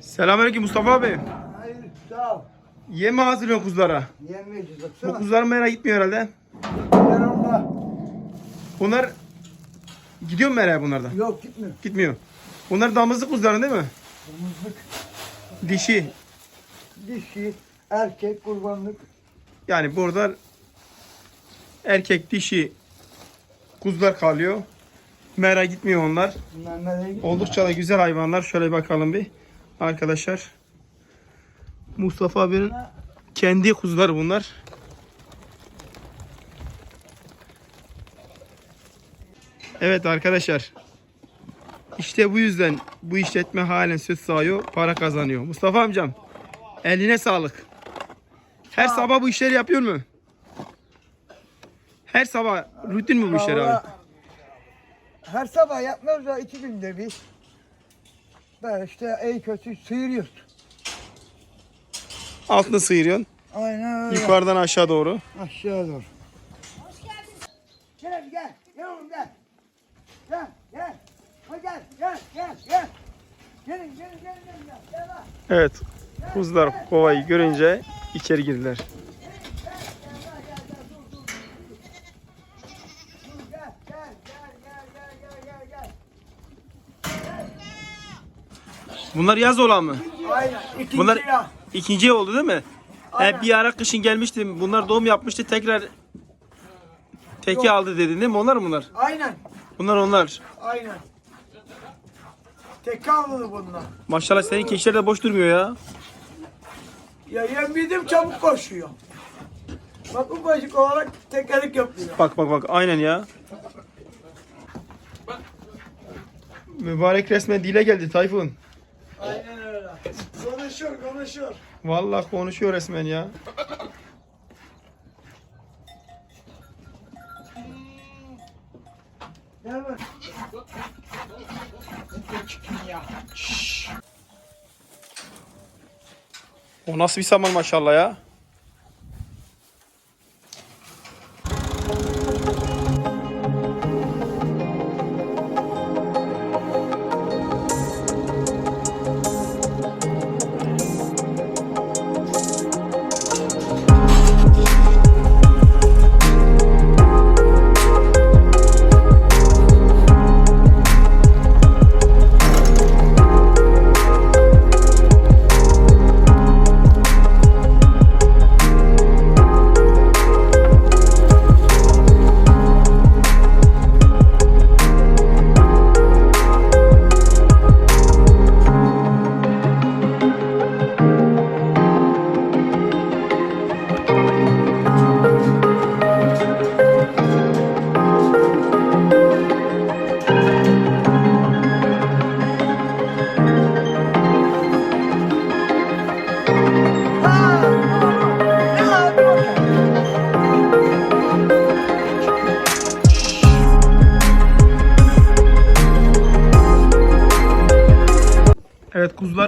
Selamünaleyküm Mustafa abi. Hayır sağ ol. Yem mi hazırlıyorsun kuzulara? Yemeyeceğiz Bu baksana. kuzuların merak gitmiyor herhalde. Yanımda. Bunlar gidiyor mu merak bunlardan? Yok gitmiyor. Gitmiyor. Bunlar damızlık kuzuların değil mi? Kırmızılık, Dişi. dişi, erkek, kurbanlık. Yani burada erkek dişi kuzular kalıyor. Mera gitmiyor onlar. Bunlar nereye gidiyor? Oldukça da güzel hayvanlar. Şöyle bakalım bir. Arkadaşlar. Mustafa abinin kendi kuzuları bunlar. Evet arkadaşlar. İşte bu yüzden bu işletme halen süt sağıyor, para kazanıyor. Mustafa amcam eline sağlık. Her sabah bu işleri yapıyor mu? Her sabah rutin mi bu işler abi? Her sabah yapmıyoruz da iki günde bir. Ben işte iyi kötü sıyırıyoruz. Altını sıyırıyorsun. Aynen öyle. Yukarıdan aşağı doğru. Aşağı doğru. Gel gel. Gel oğlum gel. Gel gel. Gel gel gel gel. Gelin gelin gelin gelin. Gel, gel lan. Evet. Kuzular kovayı görünce içeri girdiler. Gel gel gel gel gel gel gel gel. Bunlar yaz olan mı? Aynen. İkinci Bunlar ya. ikinci oldu değil mi? Aynen. E, bir ara kışın gelmişti. Bunlar doğum yapmıştı. Tekrar teki Yok. aldı dedin değil mi? Onlar mı bunlar? Aynen. Bunlar onlar. Aynen. Tek kalmadı bunlar. Maşallah senin keçiler de boş durmuyor ya. Ya yem yedim çabuk koşuyor. Bak ufacık olarak tekerlik yapıyor. Bak bak bak aynen ya. Mübarek resmen dile geldi Tayfun. Aynen öyle. Konuşur konuşur. Vallahi konuşuyor resmen ya. Gel bak. O nasıl bir saman maşallah ya.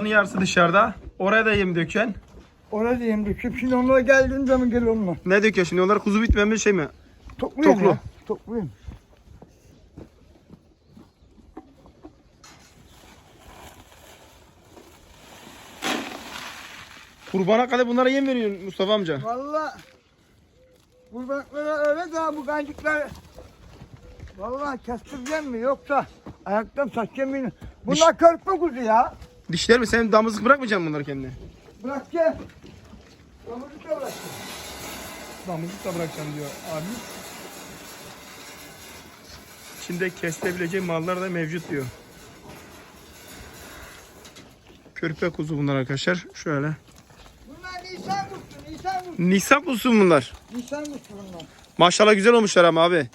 Kuzuların yarısı dışarıda. Oraya da yem döken. Oraya diyeyim döküp şimdi onlara geldiğin zaman gel onunla. Ne döküyor şimdi? Onlar kuzu bitmemiş şey mi? Tokluyum Toklu. ya. Tokluyum. Kurbana kadar bunlara yem veriyorsun Mustafa amca. Valla Kurbanlıklara öyle daha bu kancıklar Valla kestireceğim mi yoksa ayaktan saçacağım mı? Bunlar körpe kuzu ya. Dişler mi? Sen damızlık bırakmayacaksın bunları kendine. Bırak gel. Domuzluk da bırak. Damızlık da bırakacağım diyor abi. İçinde kesilebileceği mallar da mevcut diyor. Körpe kuzu bunlar arkadaşlar. Şöyle. Bunlar Nisan kuzu, Nisan kuzu. Nisan kuzu bunlar. Nisan kuzu bunlar. Maşallah güzel olmuşlar ama abi.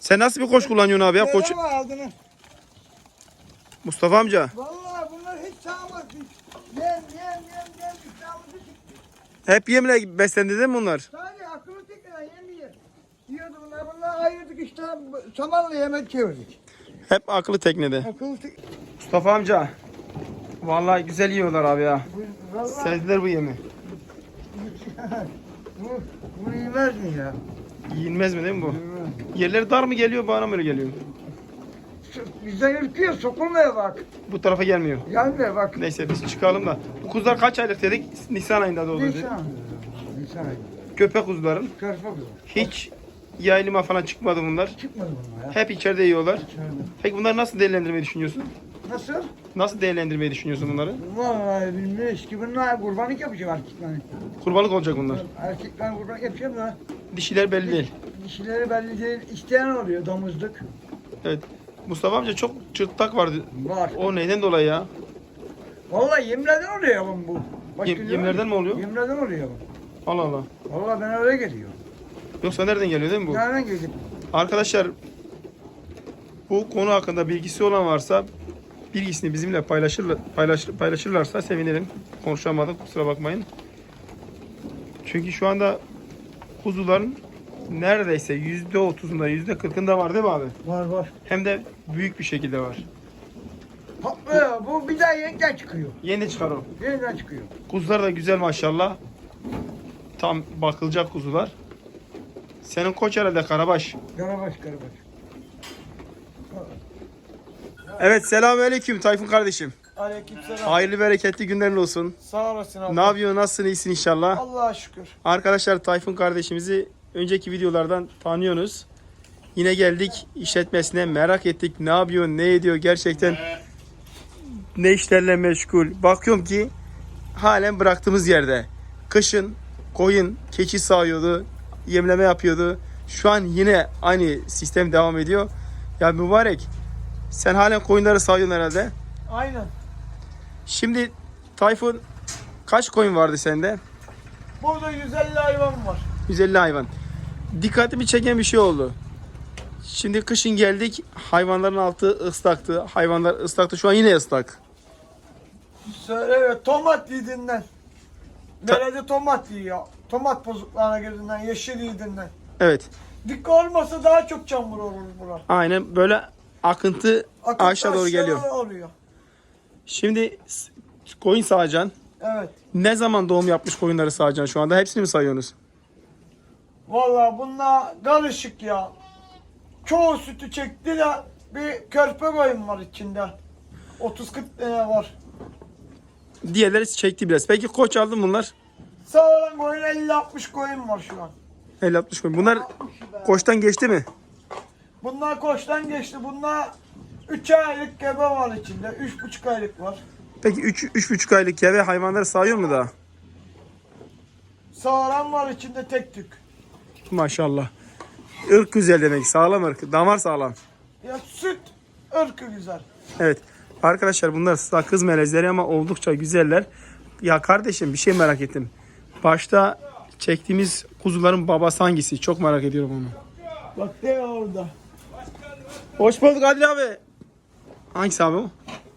Sen nasıl bir koç kullanıyorsun abi ya? Koç. Mustafa amca. Valla bunlar hiç sağmaz. Hiç. Yem, yem, yem, yem. Hiç sağmaz. Hiç. Hep yemle beslendi değil mi bunlar? Sadece akıllı tekrar yem yiyor. Yiyordu bunlar. Bunlar ayırdık işte. Samanla yemek çevirdik. Hep akıllı teknede. Akıllı tek... Mustafa amca. Vallahi güzel yiyorlar abi ya. Bu- Valla Sevdiler bu yemi. bu, bu yemez mi ya? Yiyilmez mi değil mi bu? Yemez. Yerleri dar mı geliyor bana mı öyle geliyor? Bizden ürküyor sokulmuyor bak. Bu tarafa gelmiyor. Gelmiyor bak. Neyse biz çıkalım da. Bu kuzular kaç aylık dedik? Nisan ayında doğdu dedik. Nisan. Nisan ayı. Köpek kuzuların. Kuzu. Hiç yayılıma falan çıkmadı bunlar. Çıkmadı bunlar ya. Hep içeride yiyorlar. İçeride. Peki bunları nasıl değerlendirmeyi düşünüyorsun? Nasıl? Nasıl değerlendirmeyi düşünüyorsun bunları? Vallahi bilmiyoruz ki bunlar kurbanlık yapacağım erkekler. Kurbanlık olacak bunlar. Erkekler kurbanlık yapacağım da Dişiler belli değil. dişileri belli değil. İsteyen oluyor domuzluk. Evet. Mustafa amca çok çırtlak vardı. Var. O neyden dolayı ya? Vallahi yemlerden oluyor bunun bu. Başka Yem- yemlerden mi oluyor? Yemlerden oluyor bu. Allah Allah. Vallahi ben öyle geliyor. Yoksa nereden geliyor değil mi bu? Nereden geldi? Arkadaşlar bu konu hakkında bilgisi olan varsa bilgisini bizimle paylaşır, paylaşırlarsa sevinirim. Konuşamadık kusura bakmayın. Çünkü şu anda kuzuların neredeyse yüzde otuzunda yüzde kırkında var değil mi abi? Var var. Hem de büyük bir şekilde var. Bu bir daha yeniden çıkıyor. Yeni çıkar o. Yeniden çıkıyor. Kuzular da güzel maşallah. Tam bakılacak kuzular. Senin koç herhalde Karabaş. Karabaş karabaş. Evet selamünaleyküm Tayfun kardeşim. Aleykümselam. Hayırlı bereketli günlerin olsun. Sağ olasın abi. Ne yapıyorsun? Nasılsın? iyisin inşallah. Allah'a şükür. Arkadaşlar Tayfun kardeşimizi önceki videolardan tanıyorsunuz. Yine geldik işletmesine merak ettik. Ne yapıyor? Ne ediyor? Gerçekten ne işlerle meşgul. Bakıyorum ki halen bıraktığımız yerde. Kışın koyun, keçi sağıyordu. Yemleme yapıyordu. Şu an yine aynı sistem devam ediyor. Ya mübarek sen halen koyunları sağıyorsun herhalde. Aynen. Şimdi Tayfun kaç koyun vardı sende? Burada 150 hayvan var. 150 hayvan. Dikkatimi çeken bir şey oldu. Şimdi kışın geldik. Hayvanların altı ıslaktı. Hayvanlar ıslaktı. Şu an yine ıslak. Söyle evet. Tomat yediğinden. Ta- Nerede tomat yiyor. Tomat bozuklarına girdiğinden, yeşil yediğinden. Evet. Dikkat olmasa daha çok çamur olur bura. Aynen böyle akıntı, Akıntı aşağı doğru geliyor. oluyor. Şimdi s- koyun sağacaksın. Evet. Ne zaman doğum yapmış koyunları sağacaksın şu anda? Hepsini mi sayıyorsunuz? Vallahi bunlar karışık ya. Çoğu sütü çekti de bir körpe koyun var içinde. 30-40 tane var. Diğerleri çekti biraz. Peki koç aldın bunlar? Sağlam koyun 50-60 koyun var şu an. 50-60 koyun. Bunlar koçtan geçti mi? Bunlar koçtan geçti. Bunlar 3 aylık gebe var içinde. 3,5 aylık var. Peki 3 3,5 aylık ve hayvanları sağıyor mu daha? Sağlam var içinde tek tük. Maşallah. Irk güzel demek. Sağlam ırk. Damar sağlam. Ya süt ırkı güzel. Evet. Arkadaşlar bunlar sakız melezleri ama oldukça güzeller. Ya kardeşim bir şey merak ettim. Başta çektiğimiz kuzuların babası hangisi? Çok merak ediyorum onu. Bak de orada. Hoş bulduk Adil abi. Hangisi abi o?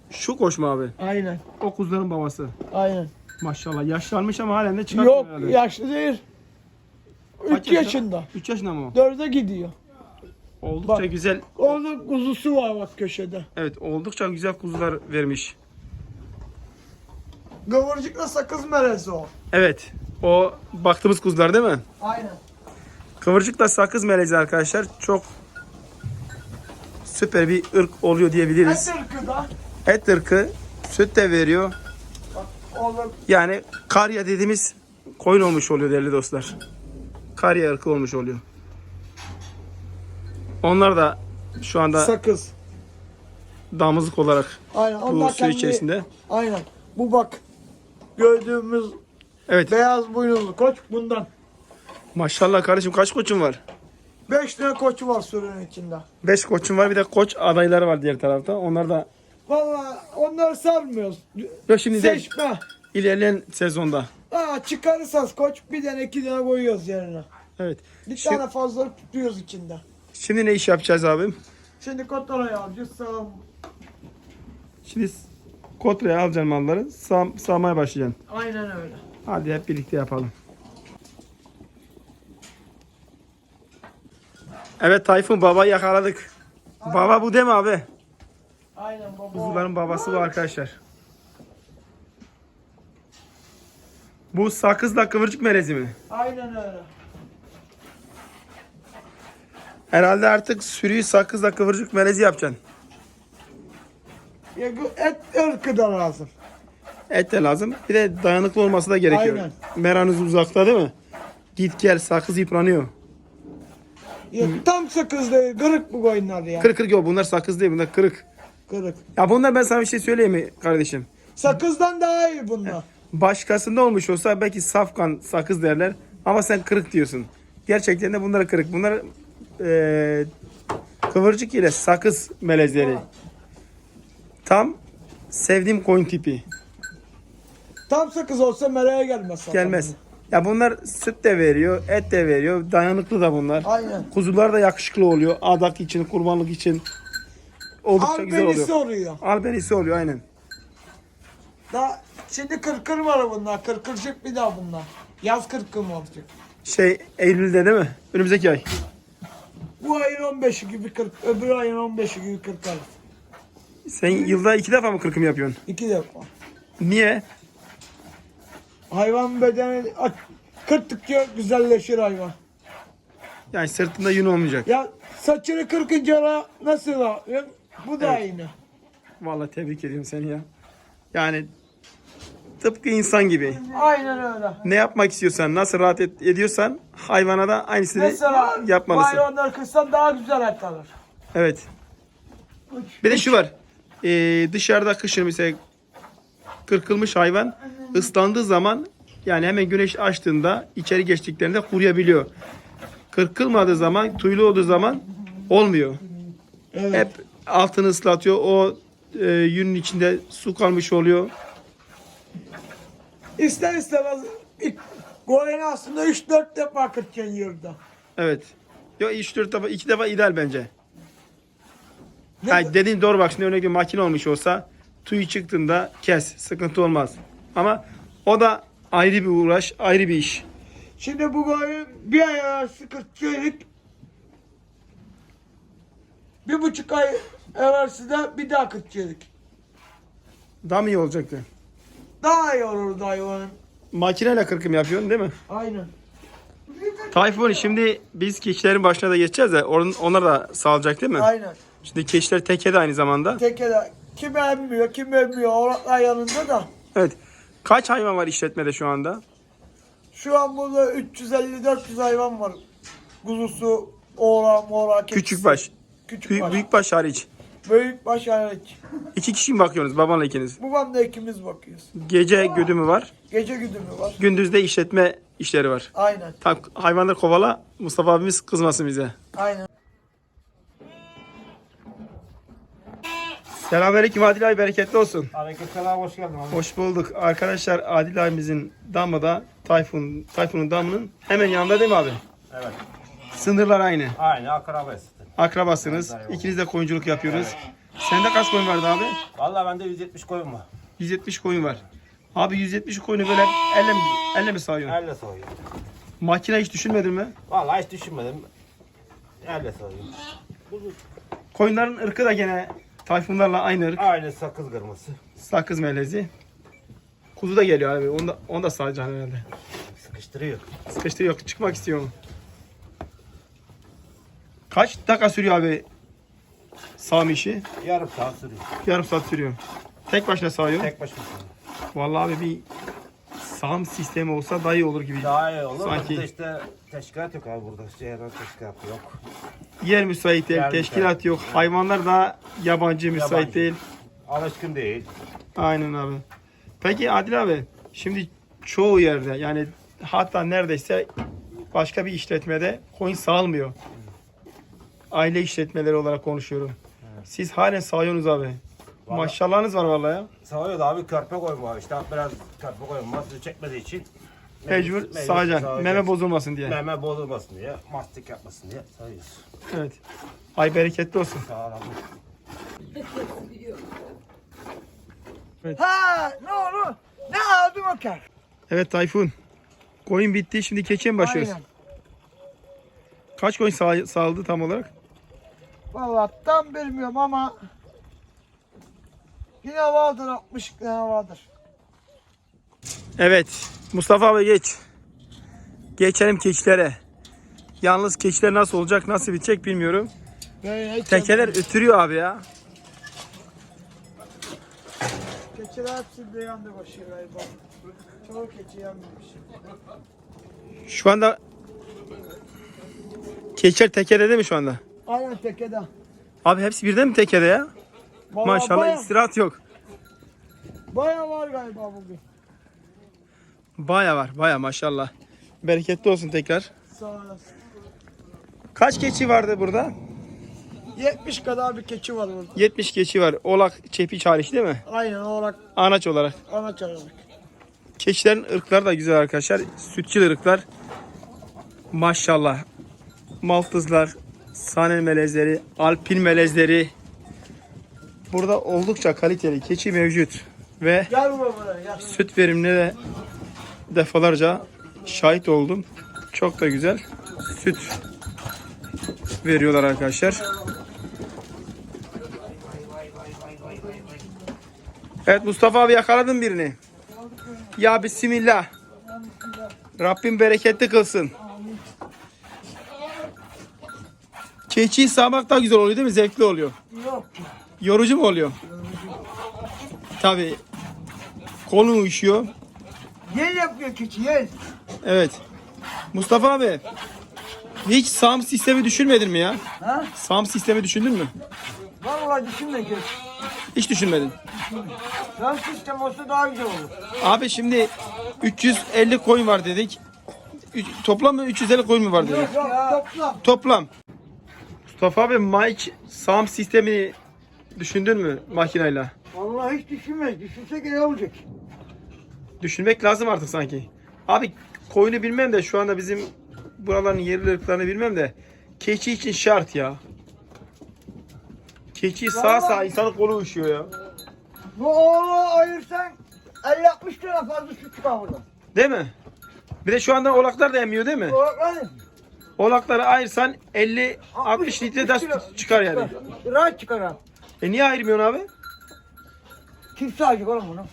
Şu koş mu abi? Aynen. O kuzuların babası. Aynen. Maşallah yaşlanmış ama halen de çıkartmıyor Yok herhalde. yaşlı değil. 3 yaşında. 3 yaşında mı o? 4'e gidiyor. Oldukça Bak. güzel. Orada kuzusu var bak köşede. Evet oldukça güzel kuzular vermiş. Kıvırcıkla sakız melezi o. Evet. O baktığımız kuzular değil mi? Aynen. Kıvırcıkla sakız melezi arkadaşlar çok süper bir ırk oluyor diyebiliriz. Et ırkı da. Et ırkı süt de veriyor. Bak orada Yani karya dediğimiz koyun olmuş oluyor değerli dostlar. Karya ırkı olmuş oluyor. Onlar da şu anda sakız. damızlık olarak Aynen. bu Onlar kendi- içerisinde. Aynen. Bu bak. Gördüğümüz Evet. beyaz boynuzlu koç bundan. Maşallah kardeşim kaç koçun var? 5 tane koçu var sürünün içinde. 5 koçun var bir de koç adayları var diğer tarafta. Onlar da Valla onları sarmıyoruz. yok şimdi değil. Seçme. ilerleyen sezonda. Ha, çıkarırsanız koç bir tane iki tane koyuyoruz yerine. Evet. Bir Şimdi, tane fazla tutuyoruz içinde. Şimdi ne iş yapacağız abim? Şimdi kotoraya alacağız sağ Şimdi kotraya alacaksın malları. Sağ, sağmaya başlayacaksın. Aynen öyle. Hadi hep birlikte yapalım. Evet Tayfun babayı yakaladık. Baba bu değil mi abi? Aynen baba. Kuzuların babası bu arkadaşlar. Bu sakızla kıvırcık melezi mi? Aynen öyle. Herhalde artık sürüyü sakızla kıvırcık melezi yapacaksın. Ya, bu et ırkı da lazım. Et de lazım. Bir de dayanıklı olması da gerekiyor. Aynen. Meranız uzakta değil mi? Git gel sakız yıpranıyor. Ya, tam sakız değil, kırık bu koyunlar ya. Kırık kırık yok bunlar sakız değil bunlar kırık. Kırık. Ya bunlar ben sana bir şey söyleyeyim mi kardeşim? Sakızdan daha iyi bunlar. Başkasında olmuş olsa belki safkan sakız derler ama sen kırık diyorsun. Gerçekten de bunlar kırık. Bunlar eee, kıvırcık ile sakız melezleri. Tam sevdiğim koyun tipi. Tam sakız olsa meleğe gelmez. zaten. Gelmez. Ya bunlar süt de veriyor, et de veriyor. Dayanıklı da bunlar. Aynen. Kuzular da yakışıklı oluyor. Adak için, kurbanlık için. Oldukça güzel Albenisi oluyor. oluyor. Albenisi oluyor aynen. Daha şimdi kırkır var bunlar. Kırkırcık bir daha bunlar. Yaz kırkır mı olacak? Şey Eylül'de değil mi? Önümüzdeki ay. Bu ayın 15'i gibi kırk, öbür ayın 15'i gibi kırkarız. Sen yılda iki defa mı kırkım yapıyorsun? İki defa. Niye? Hayvan bedeni aç- kırptıkça güzelleşir hayvan. Yani sırtında yün olmayacak. Ya saçını kırkınca ara nasıl yapıyorsun? Bu da aynı. Vallahi tebrik ediyorum seni ya. Yani tıpkı insan gibi. Aynen öyle. Ne yapmak istiyorsan, nasıl rahat et- ediyorsan hayvana da aynısını Mesela yapmalısın. hayvanları kırsan daha güzel et alır. Evet. Bir de şu var. Ee, dışarıda kışın mesela kırkılmış hayvan ıslandığı zaman yani hemen güneş açtığında içeri geçtiklerinde kuruyabiliyor. Kırkılmadığı zaman, tüylü olduğu zaman olmuyor. Evet. Hep altını ıslatıyor. O e, yünün içinde su kalmış oluyor. İster istemez ilk Goyeni aslında 3-4 defa kırkacaksın yılda. Evet. Yok 3-4 defa, 2 defa ideal bence. Ne- Ha, dediğin doğru bak şimdi örnek veriyorum, makine olmuş olsa tüy çıktığında kes. Sıkıntı olmaz. Ama o da ayrı bir uğraş, ayrı bir iş. Şimdi bu koyun bir ay kırkçılık. Bir buçuk ay evvelsi de bir daha kırkçılık. Daha mı iyi olacaktı? Daha iyi olurdu hayvanın. Makineyle kırkım yapıyorsun değil mi? Aynen. Tayfun şimdi biz keçilerin başına da geçeceğiz de on- onlar da sağlayacak değil mi? Aynen. Şimdi keçiler teke de aynı zamanda. Tekede kim emmiyor kim emmiyor oğlaklar yanında da. Evet. Kaç hayvan var işletmede şu anda? Şu an burada 350-400 hayvan var. Kuzusu, oğlan, oğlan, keçisi. Küçük baş. Küçük baş. büyük baş hariç. Büyük baş hariç. İki kişi mi bakıyorsunuz babanla ikiniz? Babamla ikimiz bakıyoruz. Gece güdümü var. Gece güdümü var. Gündüzde işletme işleri var. Aynen. Tam hayvanları kovala Mustafa abimiz kızmasın bize. Aynen. Selamünaleyküm Adil abi bereketli olsun. Aleykümselam hoş geldin abi. Hoş bulduk. Arkadaşlar Adil abimizin damı da Tayfun, Tayfun'un damının hemen yanında değil mi abi? Evet. Sınırlar aynı. Aynı akrabayız. Akrabasınız. İkiniz de koyunculuk yapıyoruz. Sende kaç koyun vardı abi? Vallahi bende 170 koyun var. 170 koyun var. Abi 170 koyunu böyle elle mi, elle mi sağıyorsun? Elle soyuyor. Makine hiç düşünmedin mi? Vallahi hiç düşünmedim. Elle soyuyor. Koyunların ırkı da gene Tayfunlarla aynı ırk. Aynı sakız kırması. Sakız melezi. Kuzu da geliyor abi. Onu da, onu da sağacaksın herhalde. Sıkıştırıyor. Sıkıştırıyor. Çıkmak istiyor mu? Kaç dakika sürüyor abi sağım işi? Yarım saat sürüyor. Yarım saat sürüyor. Tek başına sağıyor. Tek başına sürüyor. Vallahi abi bir sağım sistemi olsa daha iyi olur gibi. Daha iyi olur. Sanki. Burada işte teşkilat yok abi burada. Şehirden teşkilat yok. Yer müsait değil, Yer teşkilat müsait. yok. Hayvanlar da yabancı, müsait Yabancı. değil. Alışkın değil. Aynen abi. Peki Adil abi, şimdi çoğu yerde yani hatta neredeyse başka bir işletmede koyun sağılmıyor. Aile işletmeleri olarak konuşuyorum. Siz halen sağıyorsunuz abi. Vallahi- Maşallahınız var vallahi ya. Sağıyor da abi körpe koyun var işte. Biraz körpe var. Su çekmediği için. Mecbur sağacaksın. sağacağız. Meme bozulmasın diye. Meme bozulmasın diye. Mastik yapmasın diye sayıyoruz. Evet. Ay bereketli olsun. Sağ ol abi. Ha ne olur? Ne aldım o kar? Evet Tayfun. Koyun bitti. Şimdi keçiye mi başlıyoruz? Aynen. Kaç koyun sağ, sağladı tam olarak? Vallahi tam bilmiyorum ama yine vardır 60 tane vardır. Evet. Mustafa abi geç. Geçelim keçilere. Yalnız keçiler nasıl olacak, nasıl bitecek bilmiyorum. Hiç Tekeler ötürüyor abi ya. Keçiler hepsi de yandı başı galiba. Çoğu keçi yanmış. Şu anda keçiler tekede değil mi şu anda? Aynen tekede. Abi hepsi birden mi tekede ya? Vallahi Maşallah baya, istirahat yok. baya var galiba bugün. Baya var baya maşallah. Bereketli olsun tekrar. Sağ olasın. Kaç keçi vardı burada? 70 kadar bir keçi var burada. 70 keçi var. Olak, çepiç hariç değil mi? Aynen olarak Anaç olarak. ana çalarak. Keçilerin ırkları da güzel arkadaşlar. Sütçül ırklar. Maşallah. Maltızlar, Sanen melezleri, Alpin melezleri. Burada oldukça kaliteli keçi mevcut. Ve Gel buraya gel. süt verimine de defalarca şahit oldum. Çok da güzel süt veriyorlar arkadaşlar. Evet Mustafa abi yakaladın birini. Ya bismillah. Rabbim bereketli kılsın. Keçiyi sağmak da güzel oluyor değil mi? Zevkli oluyor. Yok. Yorucu mu oluyor? Tabii. Kolun uyuşuyor. Yel yapıyor keçi yel. Evet. Mustafa abi. Hiç SAM sistemi düşünmedin mi ya? Ha? SAM sistemi düşündün mü? Vallahi düşünme ki. Hiç düşünmedin. Ram sistem olsa daha güzel olur. Abi şimdi 350 koyun var dedik. Üç- Toplam mı 350 koyun mu var dedik? Yok toplam. Toplam. Mustafa abi Mike SAM sistemini düşündün mü makineyle? Vallahi hiç düşünmez. Düşünsek iyi olacak. Düşünmek lazım artık sanki. Abi koyunu bilmem de şu anda bizim buraların yerli ırklarını bilmem de keçi için şart ya. Keçi sağ sağ insanın kolu üşüyor ya. Bu oğlu ayırsan 50-60 lira fazla süt çıkar buradan. Değil mi? Bir de şu anda oğlaklar da emiyor değil mi? Oğlaklar Oğlakları ayırsan 50-60 litre de süt çıkar yani. Rahat çıkar ha. E niye ayırmıyorsun abi? Kimse acık oğlum bunu.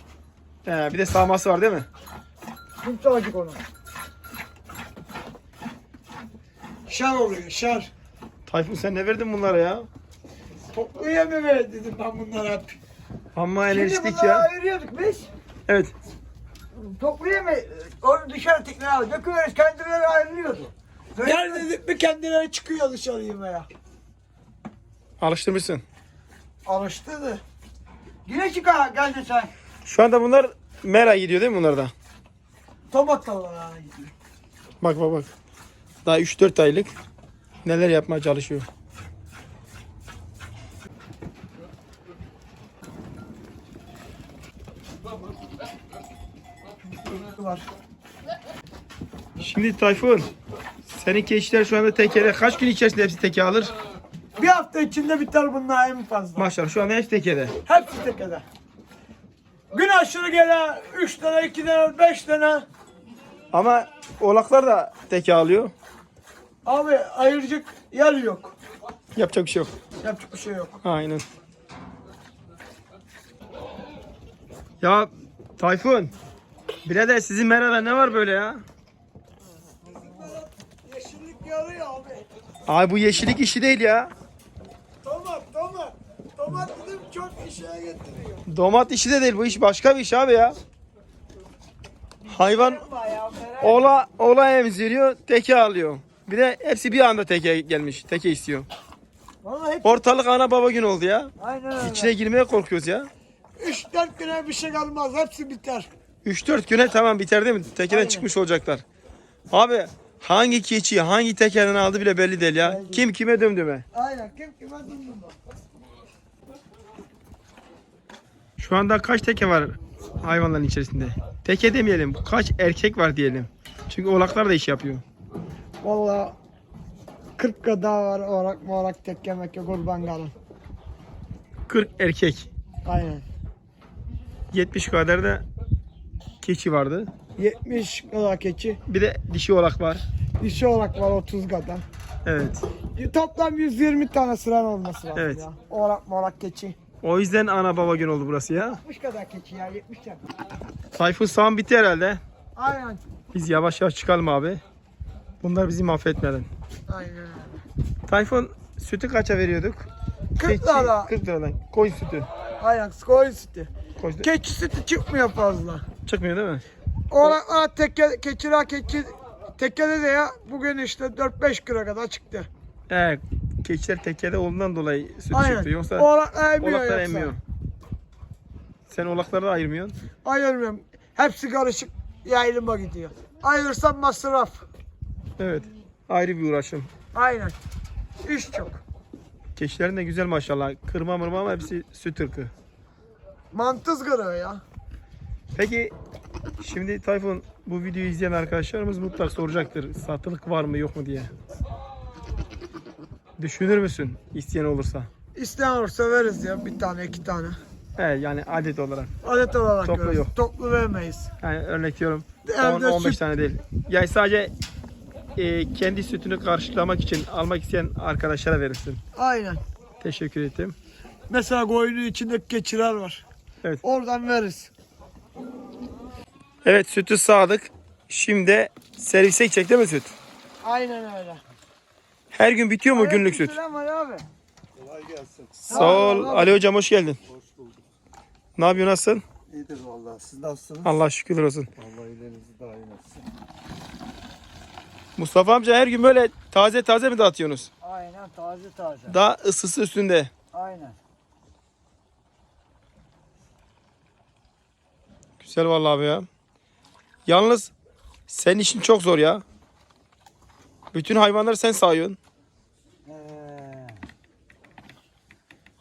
He, bir de sağması var değil mi? Kimse acık onu. Şar oluyor şar. Tayfun sen ne verdin bunlara ya? Topluya mı ver dedim ben bunlara hep. Amma Şimdi enerjik bunları ya. ayırıyorduk biz. Evet. Topluya mı? Onu dışarı tekrar aldık. Döküyoruz kendileri ayrılıyordu. Gel dedik mi kendileri çıkıyor dışarı yemeğe. Alıştırmışsın. Alıştı da. Yine çıkar geldi sen. Şu anda bunlar mera gidiyor değil mi bunlarda? Tomatlar gidiyor. Bak bak bak. Daha 3-4 aylık neler yapmaya çalışıyor. Şimdi Tayfun senin keçiler şu anda tekere kaç gün içerisinde hepsi teke alır? Bir hafta içinde biter bunlar en fazla. Maşallah şu anda hepsi tekede. Hepsi tekede. Gün aşırı gele 3 tane, 2 tane, 5 tane. Ama oğlaklar da teke alıyor. Abi ayıracak yer yok. Yapacak bir şey yok. Yapacak bir şey yok. Aynen. Ya Tayfun. Birader sizin merada ne var böyle ya? Yarıyor abi. Ay bu yeşillik işi değil ya. Tomat, tomat. Tomat dedim çok işe getiriyor. Domat işi de değil bu iş başka bir iş abi ya. Hayvan ola ola emziriyor teke alıyor. Bir de hepsi bir anda teke gelmiş. Teke istiyor. Vallahi hep Ortalık ana baba gün oldu ya. aynen öyle. İçine girmeye korkuyoruz ya. 3-4 güne bir şey kalmaz. Hepsi biter. 3-4 güne tamam biter değil mi? Tekeden Aynen. çıkmış olacaklar. Abi hangi keçiyi hangi tekerden aldı bile belli değil ya. Kim kime dömdüme. Aynen. Kim kime döndü Şu anda kaç teke var hayvanların içerisinde? Teke demeyelim. Kaç erkek var diyelim. Çünkü oğlaklar da iş yapıyor. Valla 40 kadar var orak morak tekke mekke kurban kalın. 40 erkek. Aynen. 70 kadar da keçi vardı. 70 kadar keçi. Bir de dişi oğlak var. Dişi orak var 30 kadar. Evet. Toplam 120 tane sıran olması lazım Evet. ya. Orak morak keçi. O yüzden ana baba gün oldu burası ya. 60 kadar keçi ya 70 tane. Tayfun sağım bitti herhalde. Aynen. Biz yavaş yavaş çıkalım abi. Bunlar bizi mahvetmeden. Aynen. Tayfun sütü kaça veriyorduk? 40 Keçi, lira. 40 liradan. Koyun sütü. Aynen. Skoy sütü. Koç- Keçi sütü çıkmıyor fazla. Çıkmıyor değil mi? Oğlaklar teke, keçiler keçi tekede de ya bugün işte 4-5 kilo kadar çıktı. He, keçiler tekede olduğundan dolayı süt Aynen. çıktı. Yoksa Oğlaklar emiyor olaklar yoksa. emmiyor. Sen olakları da ayırmıyorsun. Ayırmıyorum. Hepsi karışık yayılıma gidiyor. Ayırsam masraf. Evet. Ayrı bir uğraşım. Aynen. İş çok. Keçilerin de güzel maşallah. Kırma mırma ama hepsi süt ırkı. Mantız kırıyor ya. Peki şimdi Tayfun bu videoyu izleyen arkadaşlarımız mutlaka soracaktır. Satılık var mı yok mu diye. Düşünür müsün isteyen olursa? İsteyen olursa veririz ya bir tane iki tane. He yani adet olarak. Adet olarak Toplu veririz. yok. Toplu vermeyiz. Yani örnek diyorum Evde 10-15 süt- tane değil. Yani sadece e, kendi sütünü karşılamak için almak isteyen arkadaşlara verirsin. Aynen. Teşekkür ettim. Mesela koyunun içinde keçiler var. Evet. Oradan veririz. Evet sütü sağdık. Şimdi servise gidecek değil mi süt? Aynen öyle. Her gün bitiyor mu günlük süt? Selam Ali abi. Sağ ol. Ali hocam hoş geldin. Ne yapıyorsun nasılsın? İyidir vallahi. Siz nasılsınız? Allah şükürler olsun. Allah ilerinizi daim etsin. Mustafa amca her gün böyle taze taze mi dağıtıyorsunuz? Aynen taze taze. Daha ısısı üstünde. Aynen. Güzel vallahi abi ya. Yalnız senin işin çok zor ya. Bütün hayvanları sen sağıyorsun.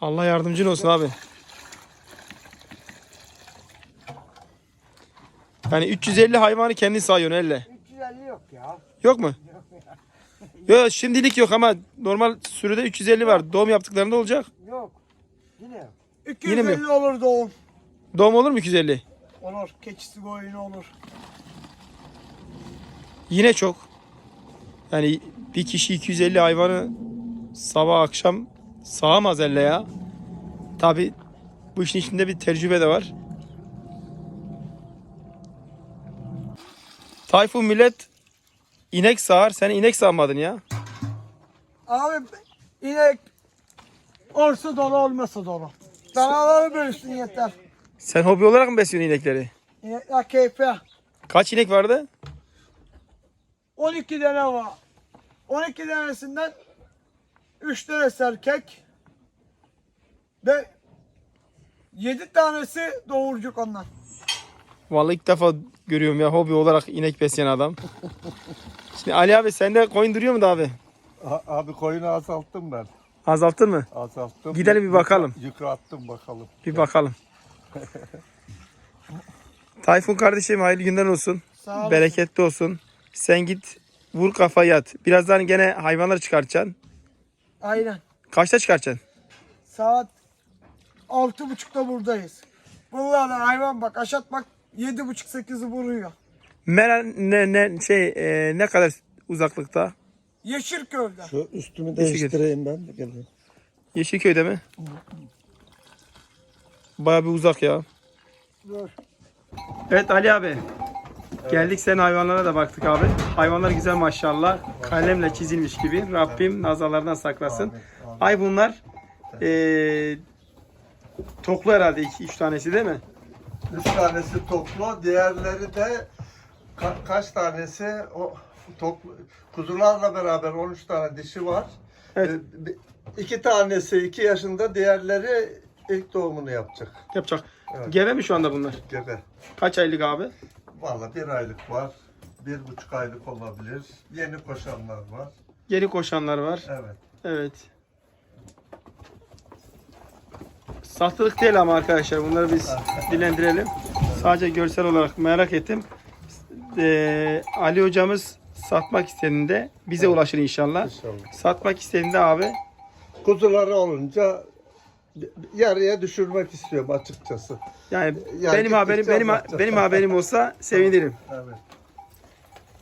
Allah yardımcın olsun abi. Yani 350 hayvanı kendin sayıyorsun elle. 350 yok ya. Yok mu? Yok şimdilik yok ama normal sürüde 350 var. Doğum yaptıklarında olacak. Yok. Yine yok. 250 mi? olur doğum. Doğum olur mu 250? Olur. Keçisi koyunu olur. Yine çok. Yani bir kişi 250 hayvanı sabah akşam sağamaz elle ya. Tabi bu işin içinde bir tecrübe de var. Tayfun millet inek sağar. Sen inek sağmadın ya. Abi inek olsa dolu olmasa dolu. Danaları bölüşsün yeter. Sen hobi olarak mı besliyorsun inekleri? İnekler keyfe. Kaç inek vardı? 12 tane var. 12 tanesinden 3 tanesi erkek. Ve 7 tanesi doğurcuk ondan. Vallahi ilk defa görüyorum ya hobi olarak inek besleyen adam. Şimdi Ali abi sende koyun duruyor mu da abi? A- abi koyunu azalttım ben. Azalttın mı? Azalttım. Gidelim bir bakalım. Yıprattım bakalım. Bir bakalım. Tayfun kardeşim hayırlı günler olsun. Sağ olasın. Bereketli olsun. Sen git vur kafa yat. Birazdan gene hayvanları çıkartacaksın. Aynen. Kaçta çıkartacaksın? Saat 6.30'da buradayız. Bunlardan hayvan bak aşat bak 7.30-8'i vuruyor. Meren ne, ne şey e, ne kadar uzaklıkta? Yeşilköy'de. Şu üstümü değiştireyim ben de geleyim. Yeşilköy'de mi? Baya bir uzak ya. Dur. Evet Ali abi. Geldik senin hayvanlara da baktık abi. Hayvanlar güzel maşallah. Kalemle çizilmiş gibi. Rabbim nazalardan saklasın. Ay bunlar eee toklu herhalde 2-3 tanesi değil mi? Üç tanesi toplu, diğerleri de ka- kaç tanesi o toplu kuzularla beraber 13 tane dişi var. Evet. Ee, iki tanesi 2 yaşında, diğerleri ilk doğumunu yapacak. Yapacak. Evet. Gebe mi şu anda bunlar? Gebe. Kaç aylık abi? Valla bir aylık var, bir buçuk aylık olabilir. Yeni koşanlar var. Yeni koşanlar var. Evet. Evet. Satılık değil ama arkadaşlar bunları biz dilendirelim. Sadece görsel olarak merak ettim. Eee, Ali hocamız satmak istediğinde bize ulaşır inşallah. İnşallah. Satmak istediğinde abi Kuzuları olunca yarıya düşürmek istiyorum açıkçası. yani, Yani benim haberim benim azaltacağız. benim haberim olsa sevinirim. Evet.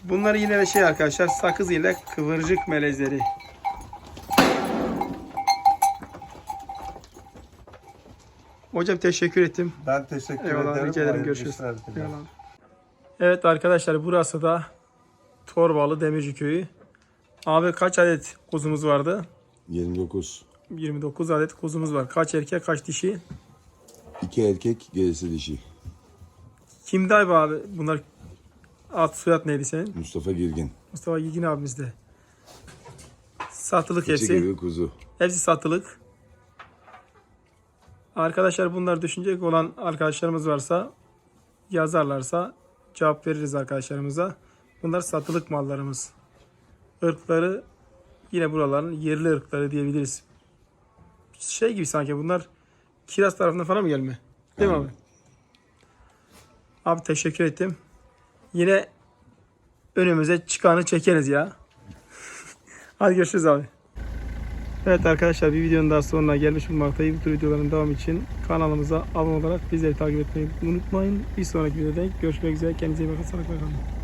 Bunları yine de şey arkadaşlar sakız ile kıvırcık melezleri. Hocam teşekkür ettim. Ben teşekkür Eyvallah ederim. rica ederim görüşürüz. Evet arkadaşlar burası da Torbalı Demirci Köyü. Abi kaç adet kuzumuz vardı? 29. 29 adet kuzumuz var. Kaç erkek kaç dişi? İki erkek, gerisi dişi. Kimdi abi abi? Bunlar ad soyad neydi senin? Mustafa Girgin. Mustafa Yigin abimiz de. Satılık Keçi hepsi. gibi kuzu. Hepsi satılık. Arkadaşlar bunlar düşünecek olan arkadaşlarımız varsa yazarlarsa cevap veririz arkadaşlarımıza. Bunlar satılık mallarımız. Irkları yine buraların yerli ırkları diyebiliriz. Şey gibi sanki bunlar Kiraz tarafından falan mı gelme? Değil mi abi? Abi teşekkür ettim. Yine önümüze çıkanı çekeriz ya. Hadi görüşürüz abi. Evet arkadaşlar bir videonun daha sonuna gelmiş bulunmaktayım. Bu tür videoların devamı için kanalımıza abone olarak bizleri takip etmeyi unutmayın. Bir sonraki videoda görüşmek üzere. Kendinize iyi bakın. Sağlıkla kalın.